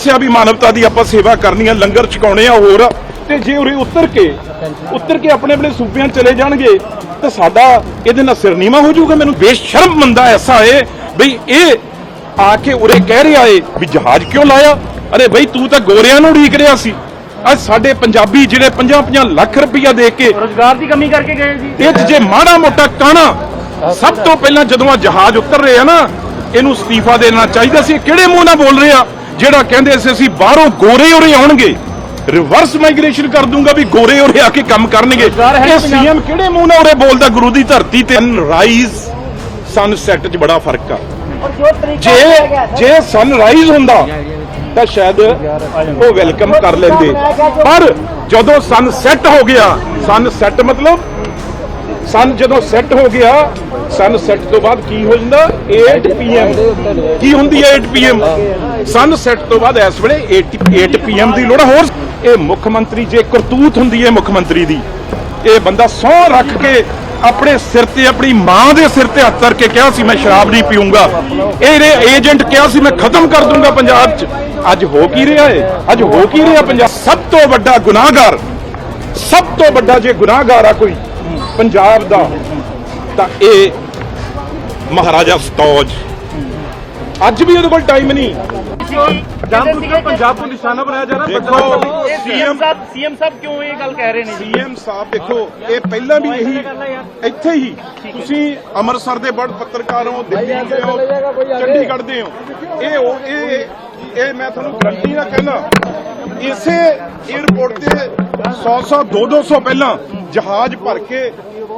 ਦੱਸਿਆ ਵੀ ਮਾਨਵਤਾ ਦੀ ਆਪਾਂ ਸੇਵਾ ਕਰਨੀ ਆ ਲੰਗਰ ਛਕਾਉਣੇ ਆ ਹੋਰ। ਤੇ ਜੇ ਉਰੇ ਉਤਰ ਕੇ ਉਤਰ ਕੇ ਆਪਣੇ ਆਪਣੇ ਸੂਬਿਆਂ ਚਲੇ ਜਾਣਗੇ ਤੇ ਸਾਡਾ ਇਹਦੇ ਨਾਲ ਸਿਰ ਨੀਵਾ ਹੋ ਜਾਊਗਾ। ਮੈਨੂੰ ਬੇਸ਼ਰਮ ਬੰਦਾ ਐਸਾ ਏ ਬਈ ਇਹ ਆ ਕੇ ਉਰੇ ਕਹਿ ਰਿਹਾ ਏ ਵੀ ਜਹਾਜ਼ ਕਿਉਂ ਲਾਇਆ? ਅਰੇ ਬਈ ਤੂੰ ਤਾਂ ਗੋਰਿਆਂ ਨੂੰ ਉਡੀਕ ਰਿਹਾ ਸੀ। ਅੱਜ ਸਾਡੇ ਪੰਜਾਬੀ ਜਿਹੜੇ 50-50 ਲੱਖ ਰੁਪਈਆ ਦੇ ਕੇ ਰੋਜ਼ਗਾਰ ਦੀ ਕਮੀ ਕਰਕੇ ਗਏ ਜੀ। ਇਹ ਜੇ ਮਾੜਾ ਮੋਟਾ ਕਾਣਾ ਸਭ ਤੋਂ ਪਹਿਲਾਂ ਜਦੋਂ ਆ ਜਹਾਜ਼ ਉਤਰ ਰਹੇ ਨਾ ਇਹਨੂੰ ਅਸਤੀਫਾ ਦੇਣਾ ਚਾਹੀਦਾ ਸੀ। ਕਿਹੜੇ ਮੂੰਹ ਨਾਲ ਬੋਲ ਰਹੇ? ਜਿਹੜਾ ਕਹਿੰਦੇ ਸੀ ਅਸੀਂ ਬਾਹਰੋਂ ਗੋਰੇ ਉਰੇ ਆਉਣਗੇ ਰਿਵਰਸ ਮਾਈਗ੍ਰੇਸ਼ਨ ਕਰ ਦੂੰਗਾ ਵੀ ਗੋਰੇ ਉਰੇ ਆ ਕੇ ਕੰਮ ਕਰਨਗੇ। ਇਹ ਸੀਐਮ ਕਿਹੜੇ ਮੂੰਹ ਨਾਲ ਉਰੇ ਬੋਲਦਾ ਗੁਰੂ ਦੀ ਧਰਤੀ ਤੇ? ਰਾਈਜ਼ ਸਨਸੈਟ 'ਚ ਬੜਾ ਫ਼ਰਕ ਆ। ਜੇ ਜੇ ਸਨਰਾਈਜ਼ ਹੁੰਦਾ ਤਾਂ ਸ਼ਾਇਦ ਉਹ ਵੈਲਕਮ ਕਰ ਲੈਂਦੇ। ਪਰ ਜਦੋਂ ਸਨ ਸੈੱਟ ਹੋ ਗਿਆ ਸਨ ਸੈੱਟ ਮਤਲਬ ਸਨ ਜਦੋਂ ਸੈੱਟ ਹੋ ਗਿਆ, ਸਨ ਸੈੱਟ ਤੋਂ ਬਾਅਦ ਕੀ ਹੋ ਜਾਂਦਾ? 8 ਪੀਐਮ ਕੀ ਹੁੰਦੀ ਹੈ 8 ਪੀਐਮ ਸਨ ਸੈੱਟ ਤੋਂ ਬਾਅਦ ਇਸ ਵੇਲੇ 8 8 ਪੀਐਮ ਦੀ ਲੋੜ ਹੋਰ, ਇਹ ਮੁੱਖ ਮੰਤਰੀ ਜੇ ਕਰਤੂਤ ਹੁੰਦੀ ਹੈ ਮੁੱਖ ਮੰਤਰੀ ਦੀ, ਇਹ ਬੰਦਾ ਸਹੁੰ ਰੱਖ ਕੇ ਆਪਣੇ ਸਿਰ ਤੇ, ਆਪਣੀ ਮਾਂ ਦੇ ਸਿਰ ਤੇ ਹੱਥ ਧਰ ਕੇ ਕਿਹਾ ਸੀ, ਮੈਂ ਸ਼ਰਾਬ ਨਹੀਂ ਪੀਊਂਗਾ। ਇਹਦੇ ਏਜੰਟ ਕਿਹਾ ਸੀ, ਮੈਂ ਖਤਮ ਕਰ ਦੂੰਗਾ ਪੰਜਾਬ 'ਚ। ਅੱਜ ਹੋ ਕੀ ਰਿਹਾ ਹੈ ਅੱਜ ਹੋ ਕੀ ਰਿਹਾ ਪੰਜਾਬ? ਸਭ ਤੋਂ ਵੱਡਾ ਗੁਨਾਹਗਾਰ, ਸਭ ਤੋਂ ਵੱਡਾ ਜੇ ਗੁਨਾਹਗਾਰ ਆ ਕੋਈ ਪੰਜਾਬ ਦਾ ਤਾਂ ਇਹ ਮਹਾਰਾਜਾ ਸਤੌਜ ਅੱਜ ਵੀ ਉਹਦੇ ਕੋਲ ਟਾਈਮ ਨਹੀਂ। ਜਾਮਪੁਰ ਪੰਜਾਬ ਨੂੰ ਨਿਸ਼ਾਨਾ ਬਣਾਇਆ ਜਾ ਰਿਹਾ ਦੇਖੋ CM CM sahib CM sahib ਕਿਉਂ ਇਹ ਗੱਲ ਕਹਿ ਰਹੇ ਨੇ? ਜੀ ਸੀਐਮ ਸਾਹਿਬ ਦੇਖੋ ਇਹ ਪਹਿਲਾਂ ਵੀ ਇਹੀ ਇੱਥੇ ਹੀ। ਤੁਸੀਂ ਅੰਮ੍ਰਿਤਸਰ ਦੇ ਬੜ ਪੱਤਰਕਾਰ ਹੋ ਦਿੱਲੀ ਦੇ ਹੋ ਚੰਡੀਗੜ੍ਹ ਦੇ ਹੋ। ਇਹ ਉਹ- ਇਹ ਇਹ ਮੈਂ ਤੁਹਾਨੂੰ ਗਰੰਟੀ ਨਾਲ ਕਹਿੰਦਾ ਇਸੇ 에어ਪੋਰਟ ਤੇ 100 100 200 200 ਪਹਿਲਾਂ ਜਹਾਜ਼ ਭਰ ਕੇ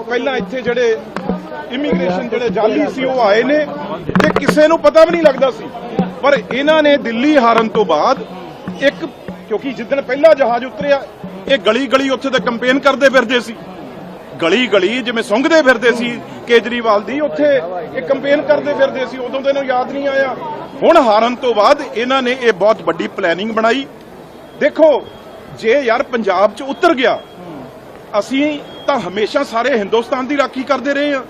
ਪਹਿਲਾਂ ਇੱਥੇ ਜਿਹੜੇ ਇਮੀਗ੍ਰੇਸ਼ਨ ਜਿਹੜੇ ਜਾਲੀ ਸੀ, ਉਹ ਆਏ ਨੇ ਤੇ ਕਿਸੇ ਨੂੰ ਪਤਾ ਵੀ ਨਹੀਂ ਲੱਗਦਾ ਸੀ। ਪਰ ਇਹਨਾਂ ਨੇ ਦਿੱਲੀ ਹਾਰਨ ਤੋਂ ਬਾਅਦ ਇੱਕ, ਕਿਉਂਕਿ ਜਿੱਦਣ ਪਹਿਲਾ ਜਹਾਜ਼ ਉਤਰਿਆ, ਇਹ ਗਲੀ ਗਲੀ ਉੱਥੇ ਤੇ ਕੰਪੇਨ ਕਰਦੇ ਫਿਰਦੇ ਸੀ। ਗਲੀ ਗਲੀ ਜਿਵੇਂ ਸੁੰਘਦੇ ਫਿਰਦੇ ਸੀ ਕੇਜਰੀਵਾਲ ਦੀ, ਉੱਥੇ ਇਹ ਕੰਪੇਨ ਕਰਦੇ ਫਿਰਦੇ ਸੀ, ਉਦੋਂ ਤੇ ਇਹਨੂੰ ਯਾਦ ਨਹੀਂ ਆਇਆ। ਹੁਣ ਹਾਰਨ ਤੋਂ ਬਾਅਦ ਇਹਨਾਂ ਨੇ ਇਹ ਬਹੁਤ ਵੱਡੀ ਪਲੈਨਿੰਗ ਬਣਾਈ। ਦੇਖੋ ਜੇ ਯਾਰ ਪੰਜਾਬ 'ਚ ਉਤਰ ਗਿਆ, ਅਸੀਂ ਤਾਂ ਹਮੇਸ਼ਾ ਸਾਰੇ ਹਿੰਦੁਸਤਾਨ ਦੀ ਰਾਖੀ ਕਰਦੇ ਰਹੇ ਹਾਂ।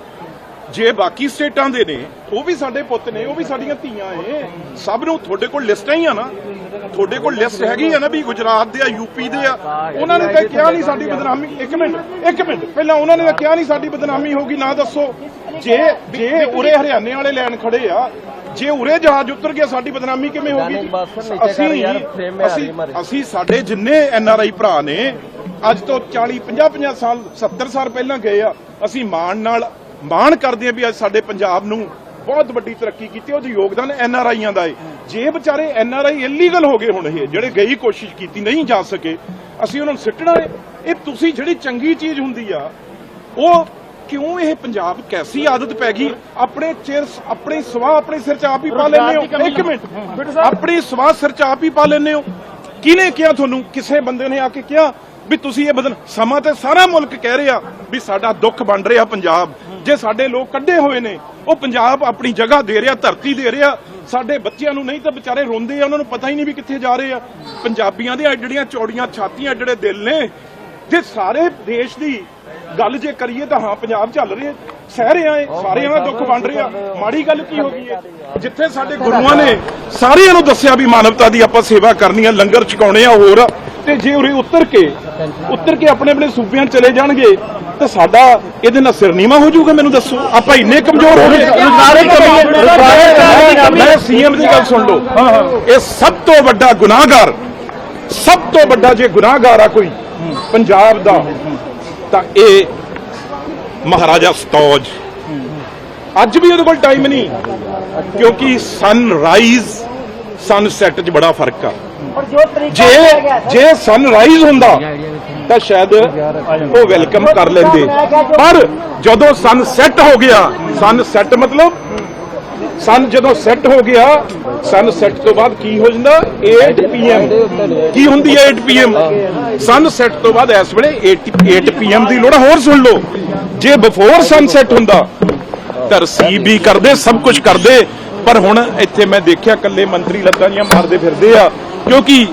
ਜੇ ਬਾਕੀ ਸਟੇਟਾਂ ਦੇ ਨੇ, ਉਹ ਵੀ ਸਾਡੇ ਪੁੱਤ ਨੇ, ਉਹ ਵੀ ਸਾਡੀਆਂ ਧੀਆਂ ਏ ਸਭ ਨੂੰ ਤੁਹਾਡੇ ਕੋਲ ਲਿਸਟਾਂ ਹੀ ਆ ਨਾ, ਤੁਹਾਡੇ ਕੋਲ ਲਿਸਟ ਹੈਗੀ ਆ ਨਾ ਵੀ ਗੁਜਰਾਤ ਦੇ ਆ ਯੂਪੀ ਦੇ ਆ, ਉਹਨਾਂ ਨੇ ਤਾਂ ਕਿਹਾ ਨਹੀਂ ਸਾਡੀ ਬਦਨਾਮੀ, ਇੱਕ ਮਿੰਟ ਇੱਕ ਮਿੰਟ, ਪਹਿਲਾਂ ਉਹਨਾਂ ਨੇ ਤਾਂ ਕਿਹਾ ਨਹੀਂ ਸਾਡੀ ਬਦਨਾਮੀ ਹੋਗੀ ਨਾ ਦੱਸੋ। ਜੇ ਜੇ ਉਰੇ ਹਰਿਆਣੇ ਵਾਲੇ ਲੈਣ ਖੜੇ ਆ ਜੇ ਉਰੇ ਜਹਾਜ਼ ਉਤਰ ਗਿਆ ਸਾਡੀ ਬਦਨਾਮੀ ਕਿਵੇਂ ਹੋਗੀ ਅਸੀਂ ਅਸੀਂ ਅਸੀਂ ਸਾਡੇ ਜਿੰਨੇ ਐਨ ਆਰ ਆਈ ਭਰਾ ਨੇ ਅੱਜ ਤੋਂ 40 50 50 ਸਾਲ 70 ਸਾਲ ਪਹਿਲਾਂ ਗਏ ਆ ਅਸੀਂ ਮਾਣ ਨਾਲ ਮਾਣ ਕਰਦੇ ਆ ਵੀ ਅੱਜ ਸਾਡੇ ਪੰਜਾਬ ਨੂੰ ਬਹੁਤ ਵੱਡੀ ਤਰੱਕੀ ਕੀਤੀ ਉਹਦਾ ਯੋਗਦਾਨ ਐਨ ਆਰ ਆਈਆਂ ਦਾ ਏ। ਜੇ ਵਿਚਾਰੇ ਐਨ ਆਰ ਆਈ ਇਲੀਗਲ ਹੋ ਗਏ ਹੁਣ ਇਹ ਜਿਹੜੇ ਗਈ ਕੋਸ਼ਿਸ਼ ਕੀਤੀ ਨਹੀਂ ਜਾ ਸਕੇ ਅਸੀਂ ਉਹਨਾਂ ਨੂੰ ਸਿੱਟਣਾ ਇਹ ਤੁਸੀਂ ਜਿਹੜੀ ਚੰਗੀ ਚੀਜ਼ ਹੁੰਦੀ ਆ ਉਹ ਕਿਉਂ ਇਹ ਪੰਜਾਬ ਕੈਸੀ ਆਦਤ ਪੈ ਗਈ? ਆਪਣੇ ਚਿਰ ਆਪਣੀ ਸਵਾਹ ਆਪਣੇ ਸਿਰ ਚ ਆਪ ਹੀ ਪਾ ਲੈਂਦੇ ਹੋ। ਇੱਕ ਮਿੰਟ। ਆਪਣੀ ਸਵਾਹ ਸਿਰ ਚ ਆਪ ਹੀ ਪਾ ਲੈਂਦੇ ਹੋ। ਕਿਹਨੇ ਕਿਹਾ ਤੁਹਾਨੂੰ? ਕਿਸੇ ਬੰਦੇ ਨੇ ਆ ਕੇ ਕਿਹਾ ਵੀ ਤੁਸੀਂ ਇਹ ਬਦਲ ਸਮਾਂ ਤੇ ਸਾਰਾ ਮੁਲਕ ਕਹਿ ਰਿਹਾ ਵੀ ਸਾਡਾ ਦੁੱਖ ਬਣ ਰਿਹਾ ਪੰਜਾਬ। ਜੇ ਸਾਡੇ ਲੋਕ ਕੱਢੇ ਹੋਏ ਨੇ ਉਹ ਪੰਜਾਬ ਆਪਣੀ ਜਗ੍ਹਾ ਦੇ ਰਿਹਾ ਧਰਤੀ ਦੇ ਰਿਹਾ। ਸਾਡੇ ਬੱਚਿਆਂ ਨੂੰ ਨਹੀਂ ਤਾਂ ਵਿਚਾਰੇ ਰੋਂਦੇ ਆ ਉਹਨਾਂ ਨੂੰ ਪਤਾ ਹੀ ਨਹੀਂ ਵੀ ਕਿੱਥੇ ਜਾ ਰਹੇ ਆ। ਪੰਜਾਬੀਆਂ ਦੇ ਜਿਹੜੀਆਂ ਚੌੜੀਆਂ ਛਾਤੀਆਂ ਜਿਹੜੇ ਦਿਲ ਨੇ ਜੇ ਸਾਰੇ ਦੇਸ਼ ਦੀ ਗੱਲ ਜੇ ਕਰੀਏ ਤਾਂ ਹਾਂ ਪੰਜਾਬ ਚੱਲ ਰਿਹਾ ਸਹਿ ਰਿਹਾ ਏ ਸਾਰਿਆਂ ਦਾ ਦੁੱਖ ਵੰਡ ਰਿਹਾ। ਮਾੜੀ ਗੱਲ ਕੀ ਹੋ ਗਈ ਹੈ? ਜਿੱਥੇ ਸਾਡੇ ਗੁਰੂਆਂ ਨੇ ਸਾਰਿਆਂ ਨੂੰ ਦੱਸਿਆ ਵੀ ਮਾਨਵਤਾ ਦੀ ਆਪਾਂ ਸੇਵਾ ਕਰਨੀ ਆ ਲੰਗਰ ਛਕਾਉਣੇ ਆ ਹੋਰ। ਤੇ ਜੇ ਉਰੇ ਉਤਰ ਕੇ ਉਤਰ ਕੇ ਆਪਣੇ ਆਪਣੇ ਸੂਬਿਆਂ ਚਲੇ ਜਾਣਗੇ ਤਾਂ ਸਾਡਾ ਇਹਦੇ ਨਾਲ ਸਿਰ ਨੀਵਾ ਹੋ ਜਾਊਗਾ ਮੈਨੂੰ ਦੱਸੋ। ਆਪਾਂ ਇੰਨੇ ਕਮਜ਼ੋਰ ਹੋ ਗਏ। ਮੈਂ ਸੀਐਮ ਦੀ ਗੱਲ ਸੁਣ ਲਓ। ਇਹ ਸਭ ਤੋਂ ਵੱਡਾ ਗੁਨਾਹਗਾਰ ਸਭ ਤੋਂ ਵੱਡਾ ਜੇ ਗੁਨਾਹਗਾਰ ਆ ਕੋਈ ਪੰਜਾਬ ਦਾ ਤਾਂ ਇਹ ਮਹਾਰਾਜਾ ਸਤੌਜ ਅੱਜ ਵੀ ਉਹਦੇ ਕੋਲ ਟਾਈਮ ਨਹੀਂ ਕਿਉਂਕਿ ਸਨਰਾਈਜ਼ ਸਨਸੈਟ 'ਚ ਬੜਾ ਫ਼ਰਕ ਆ। ਜੇ ਜੇ ਸਨਰਾਈਜ਼ ਹੁੰਦਾ ਤਾਂ ਸ਼ਾਇਦ ਉਹ ਵੈਲਕਮ ਕਰ ਲੈਂਦੇ। ਪਰ ਜਦੋਂ ਸਨ ਸੈੱਟ ਹੋ ਗਿਆ ਸਨ ਸੈੱਟ ਮਤਲਬ ਸਨ ਜਦੋਂ ਸੈੱਟ ਹੋ ਗਿਆ, ਸਨ ਸੈੱਟ ਤੋਂ ਬਾਅਦ ਕੀ ਹੋ ਜਾਂਦਾ? 8 ਪੀਐਮ ਕੀ ਹੁੰਦੀ ਹੈ 8 ਪੀਐਮ ਸਨ ਸੈੱਟ ਤੋਂ ਬਾਅਦ ਇਸ ਵੇਲੇ 8 8 ਪੀਐਮ ਦੀ ਲੋੜ ਆ। ਹੋਰ ਸੁਣ ਲਓ। ਜੇ ਬਿਫੋਰ ਸਨ ਸੈੱਟ ਹੁੰਦਾ, ਤਾਂ ਰਸੀਵ ਵੀ ਕਰਦੇ, ਸਭ ਕੁਝ ਕਰਦੇ। ਪਰ ਹੁਣ ਇੱਥੇ ਮੈਂ ਦੇਖਿਆ ਕੱਲੇ ਮੰਤਰੀ ਲੱਤਾਂ ਜੀਆਂ ਮਾਰਦੇ ਫਿਰਦੇ ਆ, ਕਿਉਂਕਿ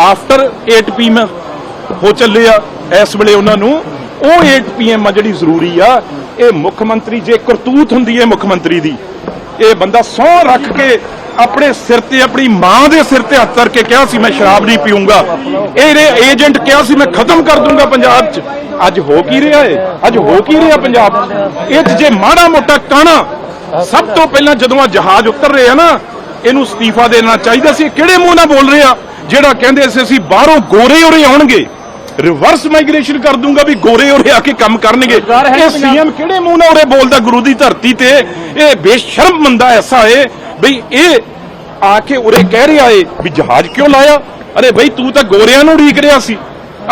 ਆਫਟਰ 8 ਪੀਐਮ ਹੋ ਚੱਲੇ ਆ, ਇਸ ਵੇਲੇ ਉਹਨਾਂ ਨੂੰ ਉਹ 8 ਪੀਐਮ ਆ ਜਿਹੜੀ ਜ਼ਰੂਰੀ ਆ। ਇਹ ਮੁੱਖ ਮੰਤਰੀ, ਜੇ ਕਰਤੂਤ ਹੁੰਦੀ ਹੈ ਮੁੱਖ ਮੰਤਰੀ ਦੀ ਇਹ ਬੰਦਾ ਸਹੁੰ ਰੱਖ ਕੇ ਆਪਣੇ ਸਿਰ ਤੇ, ਆਪਣੀ ਮਾਂ ਦੇ ਸਿਰ ਤੇ ਹੱਥ ਧਰ ਕੇ ਕਿਹਾ ਸੀ, ਮੈਂ ਸ਼ਰਾਬ ਨਹੀਂ ਪੀਊਂਗਾ। ਇਹਦੇ ਏਜੰਟ ਕਿਹਾ ਸੀ, ਮੈਂ ਖਤਮ ਕਰ ਦੂੰਗਾ ਪੰਜਾਬ 'ਚ। ਅੱਜ ਹੋ ਕੀ ਰਿਹਾ ਏ? ਅੱਜ ਹੋ ਕੀ ਰਿਹਾ ਪੰਜਾਬ 'ਚ? ਇਹ 'ਚ ਜੇ ਮਾੜਾ ਮੋਟਾ ਕਾਣਾ, ਸਭ ਤੋਂ ਪਹਿਲਾਂ ਜਦੋਂ ਆ ਜਹਾਜ਼ ਉਤਰ ਰਿਹਾ ਨਾ, ਇਹਨੂੰ ਅਸਤੀਫਾ ਦੇਣਾ ਚਾਹੀਦਾ ਸੀ। ਕਿਹੜੇ ਮੂੰਹ ਨਾਲ ਬੋਲ ਰਿਹਾ? ਜਿਹੜਾ ਕਹਿੰਦੇ ਸੀ, ਅਸੀਂ ਬਾਹਰੋਂ ਗੋਰੇ ਉਰੇ ਆਉਣਗੇ। ਰਿਵਰਸ ਮਾਈਗ੍ਰੇਸ਼ਨ ਕਰ ਦੂੰਗਾ ਵੀ ਗੋਰੇ ਉਰੇ ਆ ਕੇ ਕੰਮ ਕਰਨਗੇ। ਇਹ ਸੀਐਮ ਕਿਹੜੇ ਮੂੰਹ ਨਾਲ ਉਰੇ ਬੋਲਦਾ ਗੁਰੂ ਦੀ ਧਰਤੀ ਤੇ? ਇਹ ਬੇਸ਼ਰਮ ਬੰਦਾ ਐਸਾ ਏ ਬਈ ਇਹ ਆ ਕੇ ਉਰੇ ਕਹਿ ਰਿਹਾ ਏ ਵੀ ਜਹਾਜ਼ ਕਿਉਂ ਲਾਇਆ? ਅਰੇ ਬਈ ਤੂੰ ਤਾਂ ਗੋਰਿਆਂ ਨੂੰ ਉਡੀਕ ਰਿਹਾ ਸੀ।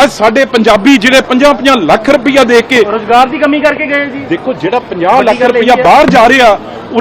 ਅੱਜ ਸਾਡੇ ਪੰਜਾਬੀ ਜਿਹੜੇ 50-50 ਲੱਖ ਰੁਪਈਆ ਦੇ ਕੇ ਰੋਜ਼ਗਾਰ ਦੀ ਕਮੀ ਕਰਕੇ ਗਏ ਜੀ। ਦੇਖੋ ਜਿਹੜਾ 50 ਲੱਖ ਹੈ। ਬਾਹਰ ਜਾ ਰਿਹਾ